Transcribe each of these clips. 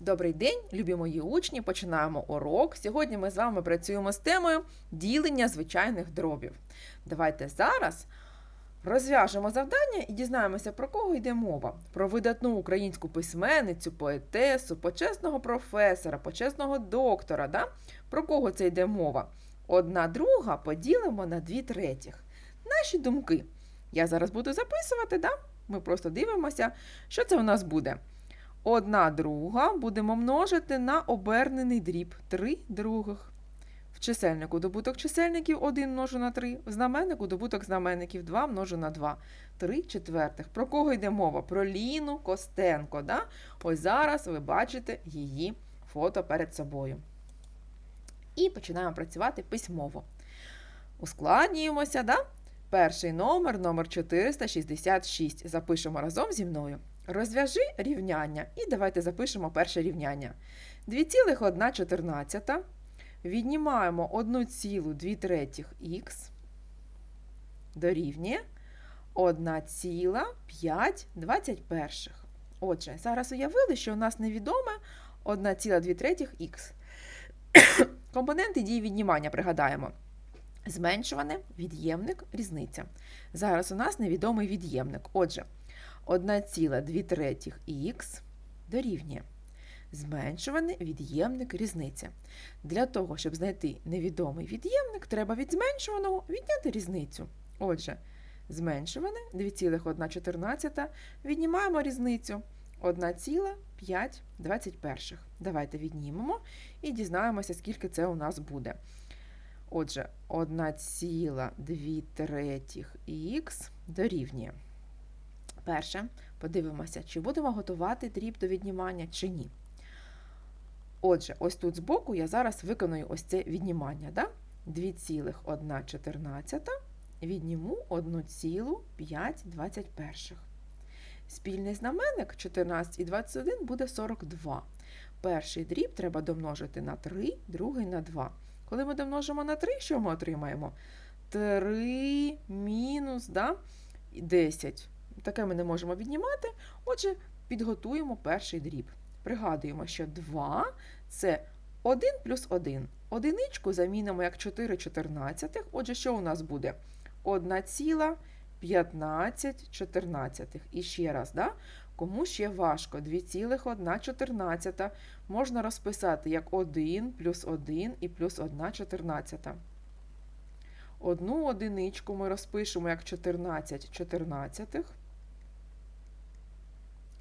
Добрий день, любі мої учні. Починаємо урок. Сьогодні ми з вами працюємо з темою ділення звичайних дробів. Давайте зараз розв'яжемо завдання і дізнаємося, про кого йде мова: про видатну українську письменницю, поетесу, почесного професора, почесного доктора. Да? Про кого це йде мова? Одна друга поділимо на дві третіх. Наші думки. Я зараз буду записувати, да? ми просто дивимося, що це у нас буде. Одна друга будемо множити на обернений дріб 3 других. В чисельнику добуток чисельників 1 множу на 3, в знаменнику добуток знаменників 2 множу на 2. 3 четвертих. Про кого йде мова? Про Ліну Костенко. Да? Ось зараз ви бачите її фото перед собою. І починаємо працювати письмово. Ускладнюємося, да? Перший номер, номер 466. Запишемо разом зі мною. Розв'яжи рівняння. І давайте запишемо перше рівняння. 2,114. Віднімаємо 1,2 третіх х дорівнює 1,521. Отже, зараз уявили, що у нас невідоме 1,2 третіх х. Компоненти дії віднімання пригадаємо. Зменшуване, від'ємник, різниця. Зараз у нас невідомий від'ємник. Отже, 1,2 третіх х дорівнює. Зменшуваний від'ємник різниця. Для того, щоб знайти невідомий від'ємник, треба від зменшуваного відняти різницю. Отже, зменшуване 2,114 віднімаємо різницю 1,521. Давайте віднімемо і дізнаємося, скільки це у нас буде. Отже, 1,2 третіх х дорівнює. Перше, подивимося, чи будемо готувати дріб до віднімання, чи ні. Отже, ось тут збоку я зараз виконую ось це віднімання. Да? 2,114 відніму 1,521. Спільний знаменник 14 і 21 буде 42. Перший дріб треба домножити на 3, другий на 2. Коли ми домножимо на 3, що ми отримаємо? 3 мінус да? 10. Таке ми не можемо віднімати. Отже, підготуємо перший дріб. Пригадуємо, що 2 це 1 плюс 1. Одиничку замінимо як 4 чотирнадцятих. Отже, що у нас буде? 1,15 чотирнадцятих. І ще раз, да? кому ще важко, 2,1 можна розписати як 1 плюс 1 і плюс 1 чотирнадцята. Одну одиничку ми розпишемо як 14 чотирнадцятих.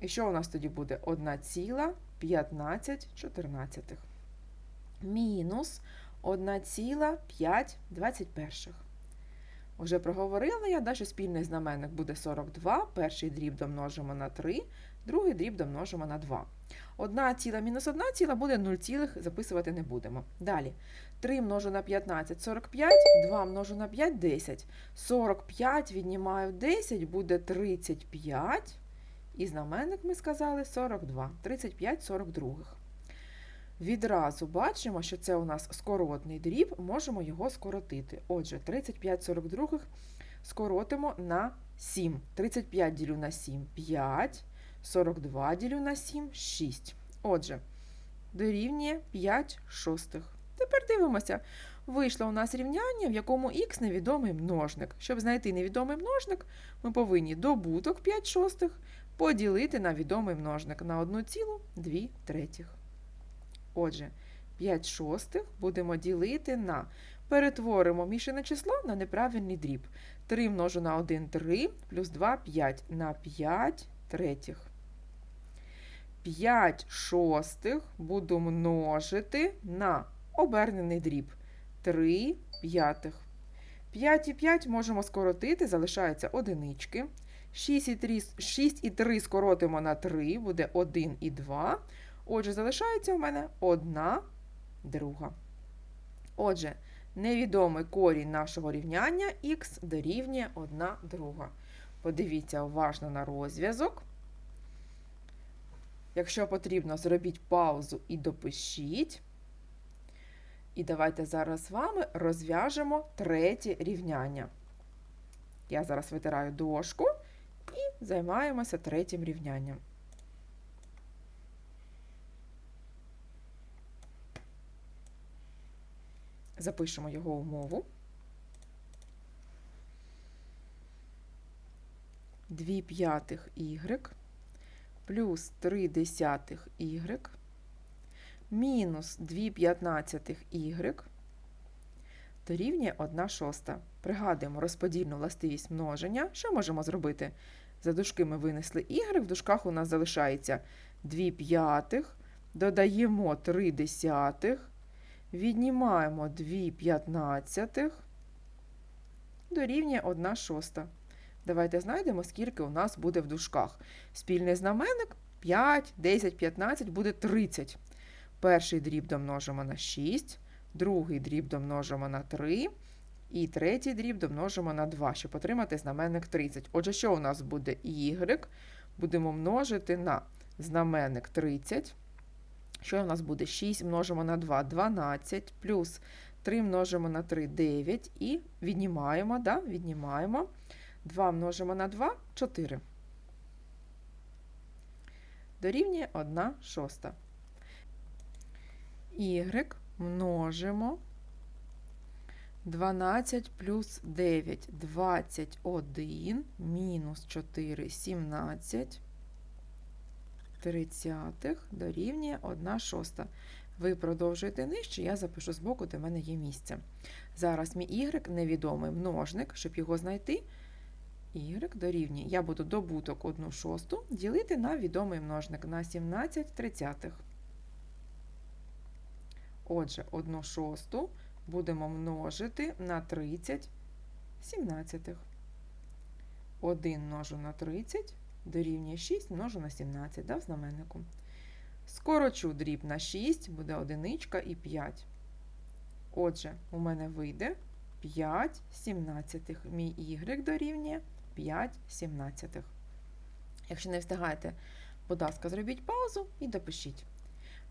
І що у нас тоді буде? 1,15 мінус 1,521. Уже проговорила я, да, що спільний знаменник буде 42, перший дріб домножимо на 3, другий дріб домножимо на 2. 1 ціла мінус 1 ціла буде 0 цілих, записувати не будемо. Далі. 3 множу на 15 – 45, 2 множу на 5 – 10. 45 віднімаю 10, буде 35. І знаменник ми сказали 42. 35 42. Відразу бачимо, що це у нас скоротний дріб, можемо його скоротити. Отже, 35 42 скоротимо на 7. 35 ділю на 7 5, 42 ділю на 7 6. Отже, дорівнює 5 шостих. Тепер дивимося. Вийшло у нас рівняння, в якому х невідомий множник. Щоб знайти невідомий множник, ми повинні добуток 5 шостих поділити на відомий множник на 1,2 третіх. Отже, 5 шостих будемо ділити на перетворимо мішане число на неправильний дріб. 3 множу на 1 3, плюс 2 5 на 5 третіх. 5 шостих буду множити на обернений дріб 3 п'ятих. 5 і 5 можемо скоротити, залишаються одинички. 6 і 3, 6 і 3 скоротимо на 3, буде 1 і 2. Отже, залишається в мене 1 друга. Отже, невідомий корінь нашого рівняння х дорівнює 1 друга. Подивіться уважно на розв'язок. Якщо потрібно, зробіть паузу і допишіть. І давайте зараз з вами розв'яжемо третє рівняння. Я зараз витираю дошку займаємося третім рівнянням. Запишемо його умову. 2 п'ятих y плюс 3 десятих y мінус 2 п'ятнадцятих y дорівнює 1 шоста. Пригадуємо розподільну властивість множення. Що можемо зробити? За дужки ми винесли y, в дужках у нас залишається 2 п'ятих, додаємо 3 десятих, віднімаємо 2 п'ятнадцятих, дорівнює 1 шоста. Давайте знайдемо, скільки у нас буде в дужках. Спільний знаменник 5, 10, 15 буде 30. Перший дріб домножимо на 6, другий дріб домножимо на 3, і третій дріб домножимо на 2, щоб отримати знаменник 30. Отже, що у нас буде y? Будемо множити на знаменник 30. Що у нас буде? 6 множимо на 2 12, плюс 3 множимо на 3 9 і віднімаємо, да? віднімаємо. 2 множимо на 2 4. Дорівнює 1 шоста. Y множимо 12 плюс 9 21 мінус 4 17 тридцятих дорівнює 1 шоста. Ви продовжуєте нижче, я запишу збоку, де в мене є місце. Зараз мій y невідомий множник, щоб його знайти. Y дорівнює. Я буду добуток 1 шосту ділити на відомий множник на 17 тридцятих. Отже, 1 шосту будемо множити на 30 сімнадцятих. 1 множу на 30 дорівнює 6 множу на 17 да, в знаменнику. Скорочу дріб на 6, буде одиничка і 5. Отже, у мене вийде 5 сімнадцятих. Мій y дорівнює 5 сімнадцятих. Якщо не встигаєте, будь ласка, зробіть паузу і допишіть.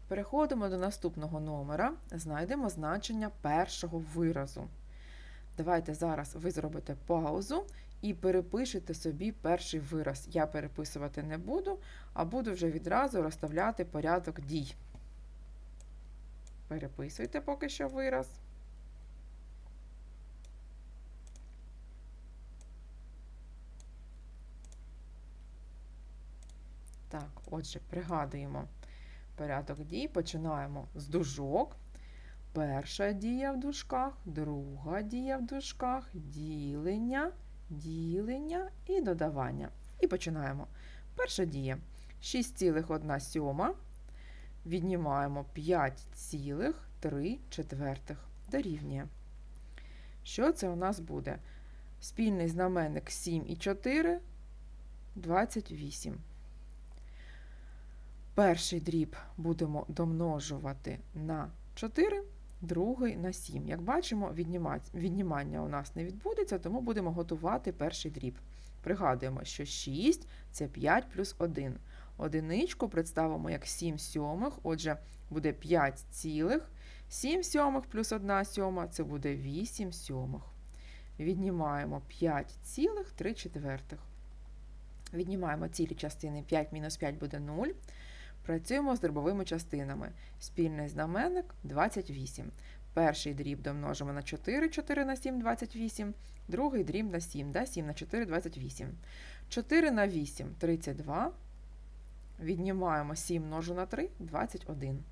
Переходимо до наступного номера, знайдемо значення першого виразу. Давайте зараз ви зробите паузу і перепишете собі перший вираз. Я переписувати не буду, а буду вже відразу розставляти порядок дій. Переписуйте поки що вираз. Так, отже, пригадуємо порядок дій. Починаємо з дужок. Перша дія в дужках, друга дія в дужках, ділення, ділення і додавання. І починаємо. Перша дія 6,1 сьома. Віднімаємо 5,3 четвертих. Дорівнює. Що це у нас буде? Спільний знаменник 7 і 4 28. Перший дріб будемо домножувати на 4, другий на 7. Як бачимо, віднімання у нас не відбудеться, тому будемо готувати перший дріб. Пригадуємо, що 6 це 5 плюс 1. Одиничку представимо як 7 сьомих, отже, буде 5 цілих. 7 сьомих плюс 1 сьома це буде 8 сьомих. Віднімаємо 5 цілих 3 четвертих. Віднімаємо цілі частини 5 мінус 5 буде 0. Працюємо з дробовими частинами. Спільний знаменник 28. Перший дріб домножимо на 4, 4 на 7 28. Другий дріб на 7, да? 7 на 4 28. 4 на 8 32. Віднімаємо 7 множу на 3 21.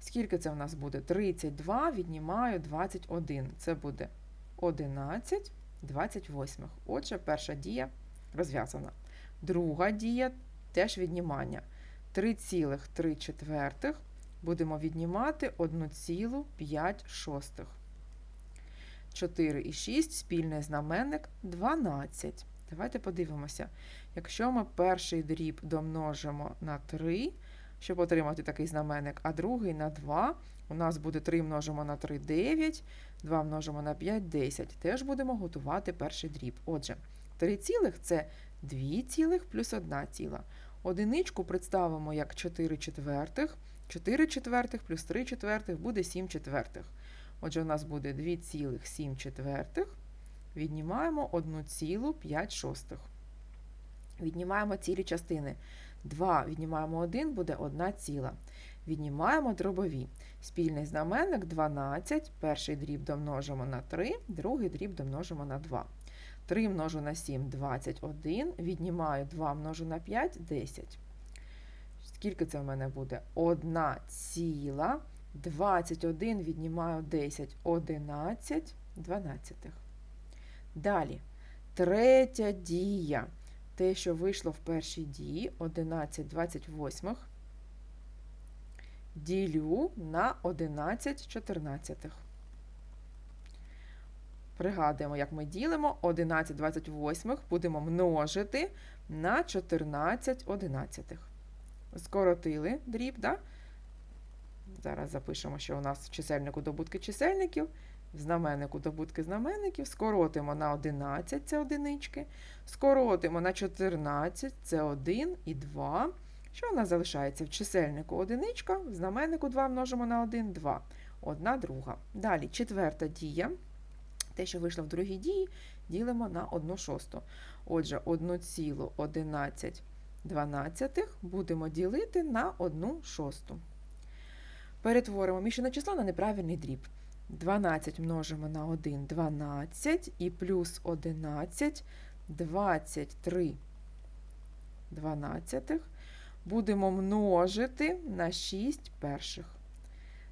Скільки це в нас буде? 32 віднімаю 21. Це буде 11 28. Отже, перша дія розв'язана. Друга дія теж віднімання. 3,3 четвертих будемо віднімати 1,5 шостих. 4 і 6 спільний знаменник 12. Давайте подивимося. Якщо ми перший дріб домножимо на 3, щоб отримати такий знаменник, а другий на 2, у нас буде 3 множимо на 3 9, 2 множимо на 5 10. Теж будемо готувати перший дріб. Отже, 3 цілих це 2 цілих плюс 1 ціла. Одиничку представимо як 4 четвертих. 4 четвертих плюс 3 четвертих буде 7 четвертих. Отже, у нас буде 2,7 четвертих. Віднімаємо 1,5 шостих. Віднімаємо цілі частини. 2 віднімаємо 1, буде 1 ціла. Віднімаємо дробові. Спільний знаменник 12, перший дріб домножимо на 3, другий дріб домножимо на 2. 3 множу на 7 – 21, віднімаю 2 множу на 5 – 10. Скільки це в мене буде? 1 ціла. 21 віднімаю 10, 11, 12. Далі. Третя дія. Те, що вийшло в першій дії, 11 28, ділю на 11 14. Пригадуємо, як ми ділимо 11 28 будемо множити на 14 одинадцятих. Скоротили дріб, да? Зараз запишемо, що у нас в чисельнику добутки чисельників, в знаменнику добутки знаменників, скоротимо на 11, це одинички, скоротимо на 14, це 1 і 2. Що у нас залишається? В чисельнику одиничка, в знаменнику 2 множимо на 1, 2. Одна друга. Далі четверта дія. Те, що вийшло в другій дії, ділимо на 1 шосту. Отже, 1,11 будемо ділити на 1 шосту. Перетворимо мішане число на неправильний дріб. 12 множимо на 1 12 і плюс 11 23 дванадцятих будемо множити на 6 перших.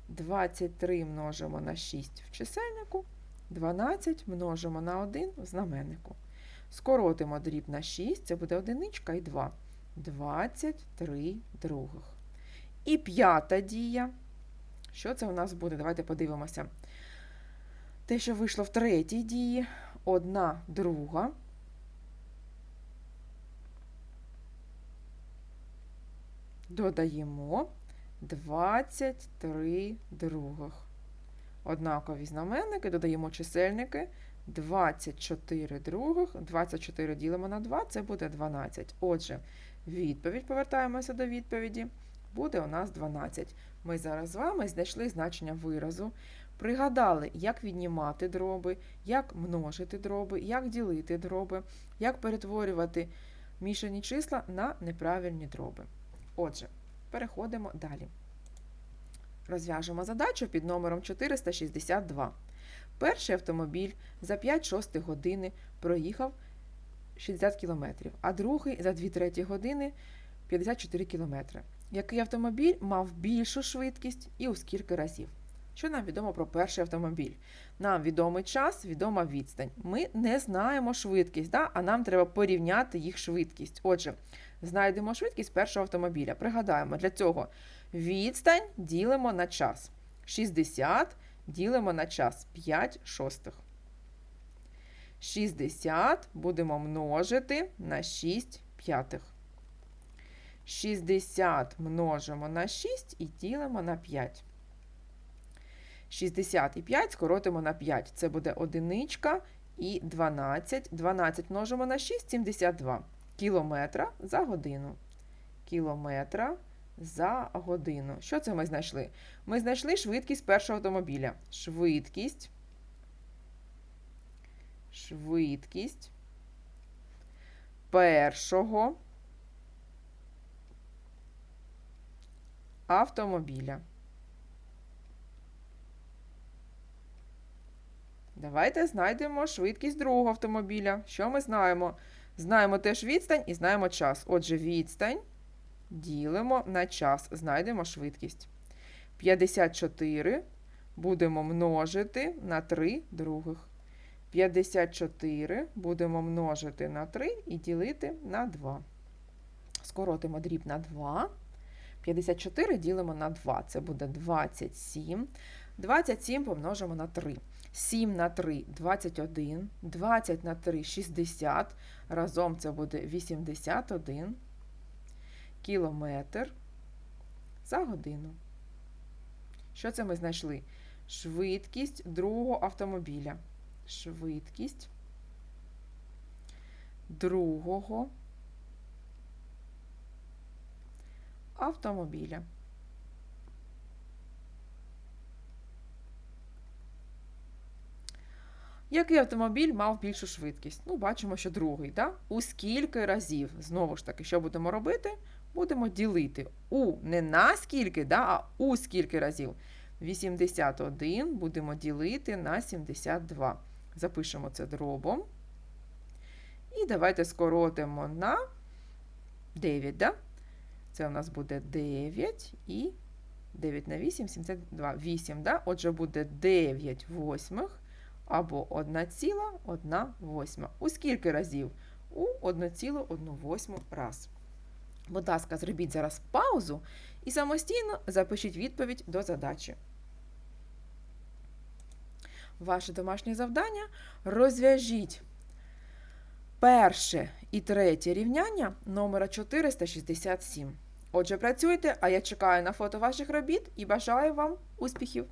23 множимо на 6 в чисельнику, 12 множимо на 1 в знаменнику. Скоротимо дріб на 6, це буде одиничка і 2. 23 других. І п'ята дія. Що це у нас буде? Давайте подивимося. Те, що вийшло в третій дії, одна друга. Додаємо 23 других. Однакові знаменники, додаємо чисельники. 24 других, 24 ділимо на 2, це буде 12. Отже, відповідь, повертаємося до відповіді, буде у нас 12. Ми зараз з вами знайшли значення виразу, пригадали, як віднімати дроби, як множити дроби, як ділити дроби, як перетворювати мішані числа на неправильні дроби. Отже, переходимо далі. Розв'яжемо задачу під номером 462. Перший автомобіль за 5-6 години проїхав 60 км, а другий за 2-3 години 54 км. Який автомобіль мав більшу швидкість і у скільки разів? Що нам відомо про перший автомобіль? Нам відомий час, відома відстань. Ми не знаємо швидкість, да? а нам треба порівняти їх швидкість. Отже, знайдемо швидкість першого автомобіля. Пригадаємо, для цього відстань ділимо на час. 60 ділимо на час 5 шостих. 60 будемо множити на 6 п'ятих. 60 множимо на 6 і ділимо на 5. 65 скоротимо на 5. Це буде одиничка і 12. 12 множимо на 6 72 кілометра за годину. Кілометра за годину. Що це ми знайшли? Ми знайшли швидкість першого автомобіля. Швидкість. Швидкість першого автомобіля. Давайте знайдемо швидкість другого автомобіля. Що ми знаємо? Знаємо теж відстань і знаємо час. Отже, відстань ділимо на час, знайдемо швидкість. 54 будемо множити на 3 других. 54 будемо множити на 3 і ділити на 2. Скоротимо дріб на 2. 54 ділимо на 2. Це буде 27. 27 помножимо на 3. 7 на 3 21. 20 на 3 60. Разом це буде 81 кілометр за годину. Що це ми знайшли? Швидкість другого автомобіля. Швидкість другого автомобіля. Який автомобіль мав більшу швидкість? Ну, бачимо, що другий. Да? У скільки разів? Знову ж таки, що будемо робити? Будемо ділити у не на скільки, да, а у скільки разів. 81 будемо ділити на 72. Запишемо це дробом. І давайте скоротимо на 9, да? Це у нас буде 9 і 9 на 8, 72. 8, да? Отже, буде 9 восьмих або 1,1 восьма. У скільки разів? У 1,1 восьму раз. Будь ласка, зробіть зараз паузу і самостійно запишіть відповідь до задачі. Ваше домашнє завдання розв'яжіть перше і третє рівняння номера 467. Отже, працюйте, а я чекаю на фото ваших робіт і бажаю вам успіхів!